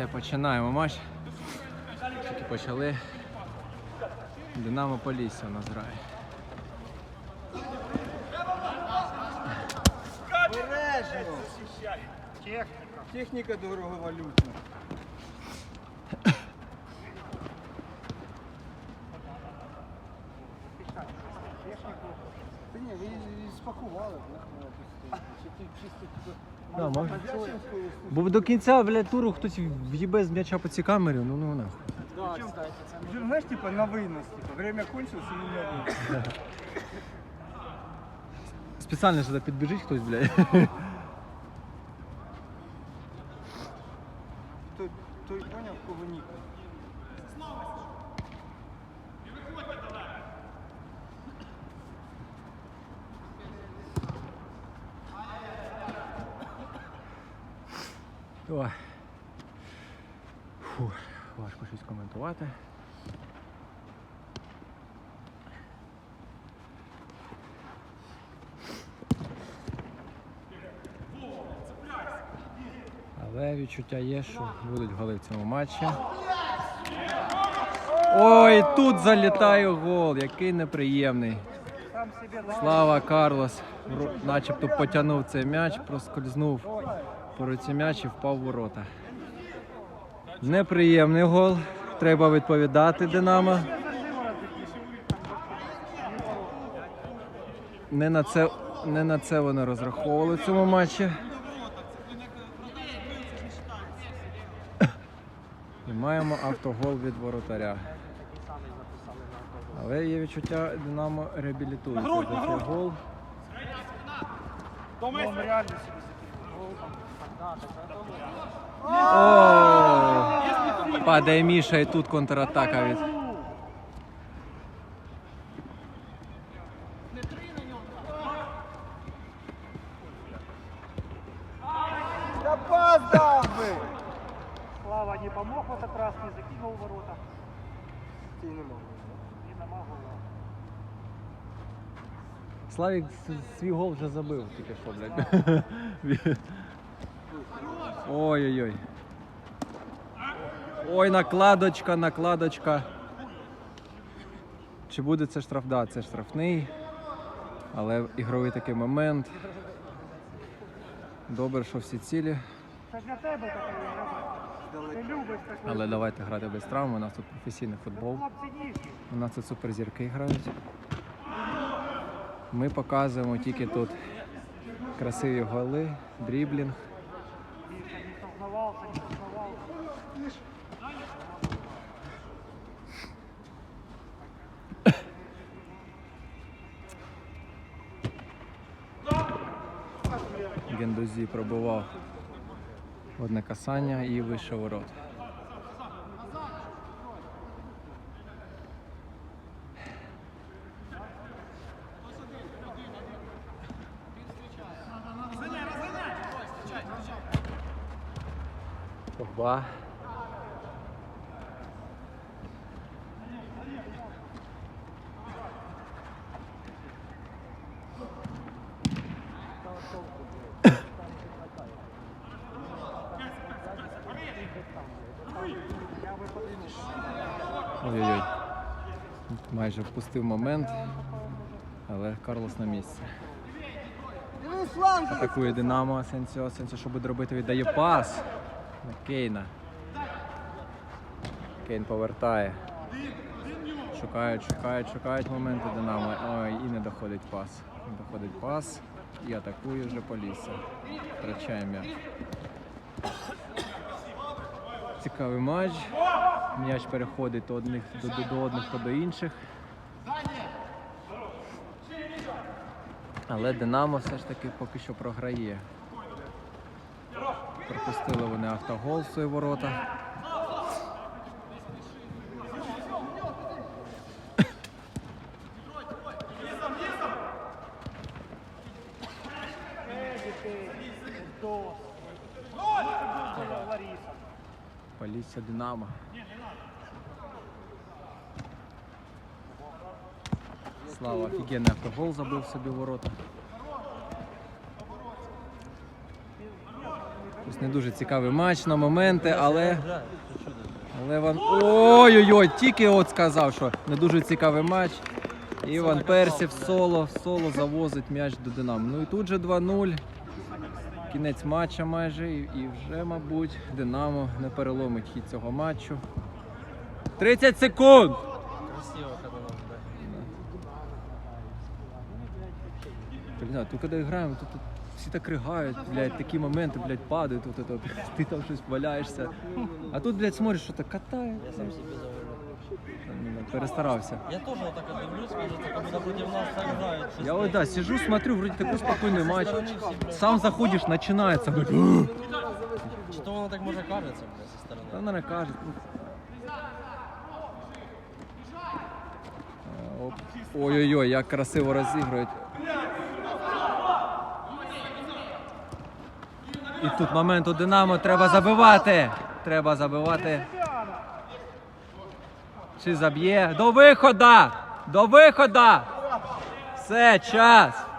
Все, починаємо матч. Тільки почали. Динамо Полісся у нас грає. Техніка. Дороговалютна. Ні, ви її спакували, бляха, чи ти чисто. Да, може. Бо до кінця бля, туру хтось в'їбе з м'яча по цій камері, ну ну нахуй. Це не- Знаєш, типа на винос, типа, время кончилось і не на винос. Спеціально сюди підбіжить хтось, блядь. Той, той поняв, кого ніка. Ой. Фу, важко щось коментувати. Але відчуття є, що будуть голи в цьому матчі. Ой, тут залітає гол, який неприємний. Слава Карлос, начебто потягнув цей м'яч, проскользнув по руці м'яч і впав в ворота. Неприємний гол. Треба відповідати Динамо. Не на це, не на це вони розраховували в цьому матчі. І маємо автогол від воротаря. Але є відчуття, Динамо реабілітується цей гол. Реально О! Падає Міша і тут контратака від. Слава не помог в этот раз, не закинул ворота. Ти не можеш. И намагал. Славік свій гол вже забив, тільки що, блядь. Ой-ой-ой. Ой, накладочка, накладочка. Чи буде це штраф? Да, це штрафний. Але ігровий такий момент. Добре, що всі цілі. Але давайте грати без травм. У нас тут професійний футбол. У нас тут суперзірки грають. Ми показуємо тільки тут красиві голи, дріблінг. Гендузі пробував одне касання і вийшов ворот. Погба. Ой-ой-ой. Майже впустив момент, але Карлос на місці. Атакує Динамо, Асенсіо, Асенсіо, що буде робити, віддає пас на Кейна. Кейн повертає. Шукають, шукають, шукають моменти Динамо. Ой, і не доходить пас. Не доходить пас. І атакує вже Полісся. Втрачає м'яч. Цікавий матч. М'яч переходить то одних до, до, до одних, то до інших. Але Динамо все ж таки поки що програє. Пропустили вони автогол в свої ворота. Полісся Динамо. Слава офігенний автогол забив собі ворота. Щось не дуже цікавий матч на моменти, але. Але Ван... Ой-ой-ой, тільки от сказав, що не дуже цікавий матч. Іван Персів соло, соло завозить м'яч до Динамо. Ну і тут же 2-0. Кінець матча майже. І, вже, мабуть, Динамо не переломить хід цього матчу. 30 секунд! Красиво. Блін, тут коли граємо, то тут всі так ригають, блядь, такі моменти, блядь, падають, тут, тут, ти там щось валяєшся. А тут, блядь, смотриш, що так катає. Я сам себе завожу. Ну, Перестарався. Я тоже вот так вот дивлюсь, кажется, как будто против нас так играют. Я вот, да, сижу, смотрю, вроде такой спокойный матч. стороны все, блядь. Сам заходишь, начинается, блядь. «Ух!» Что воно так може кажется, блядь, со стороны. Та наверное, кажет. ну. А, оп. Ой-ой-ой, як красиво розігрують. І тут момент у Динамо треба забивати. Треба забивати. Чи заб'є? До виходу! До виходу! Все, час!